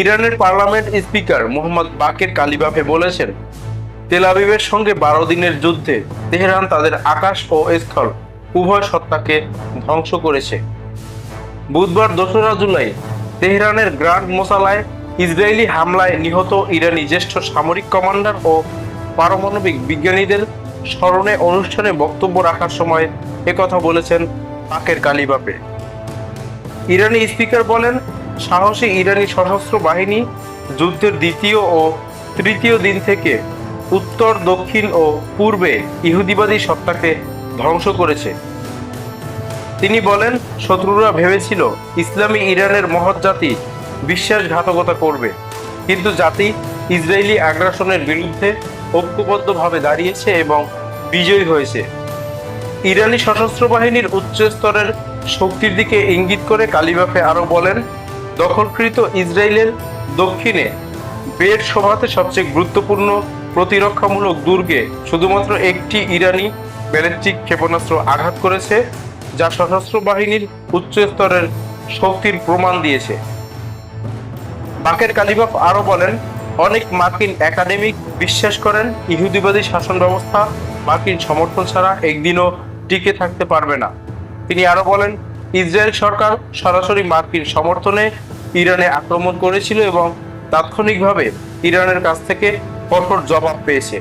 ইরানের parliament speaker Mohammad বাকের কালিবাফে বলেছেন, তেল আবিবের সঙ্গে বারো দিনের যুদ্ধে তেহরান তাদের আকাশ ও স্থল উভয় সত্তাকে ধ্বংস করেছে। বুধবার দোসরা জুলাই তেহরানের গ্র্যান্ড মোসালায় ইসরায়েলি হামলায় নিহত ইরানি জ্যেষ্ঠ সামরিক কমান্ডার ও পারমাণবিক বিজ্ঞানীদের স্মরণে অনুষ্ঠানে বক্তব্য রাখার সময় একথা বলেছেন পাকের কালিবাপে ইরানি স্পিকার বলেন সাহসী ইরানি সশস্ত্র বাহিনী যুদ্ধের দ্বিতীয় ও তৃতীয় দিন থেকে উত্তর, দক্ষিণ ও পূর্বে ইহুদিবাদী সত্তাকে ধ্বংস করেছে। তিনি বলেন, শত্রুরা ভেবেছিল ইসলামী ইরানের মহৎ জাতি বিশ্বাসঘাতকতা করবে, কিন্তু জাতি ইসরায়েলি আগ্রাসনের বিরুদ্ধে ঐক্যবদ্ধভাবে দাঁড়িয়েছে এবং বিজয়ী হয়েছে। ইরানি সশস্ত্র বাহিনীর উচ্চ স্তরের শক্তির দিকে ইঙ্গিত করে কালিবাফে আরও বলেন দখলকৃত ইসরায়েলের দক্ষিণে বের সভাতে সবচেয়ে গুরুত্বপূর্ণ প্রতিরক্ষামূলক দুর্গে শুধুমাত্র একটি ইরানি ব্যালিস্টিক ক্ষেপণাস্ত্র আঘাত করেছে, যা সশস্ত্র বাহিনীর উচ্চ স্তরের শক্তির প্রমাণ দিয়েছে। বাকের কালিবাফ আরও বলেন, অনেক মার্কিন একাডেমিক বিশ্বাস করেন, ইহুদিবাদী শাসন ব্যবস্থা মার্কিন সমর্থন ছাড়া একদিনও টিকে থাকতে পারবে না। তিনি আরও বলেন ইসরায়েল সরকার সরাসরি মার্কিন সমর্থনে ইরানে আক্রমণ করেছিল এবং তাৎক্ষণিকভাবে ইরানের কাছ থেকে কঠোর জবাব পেয়েছে।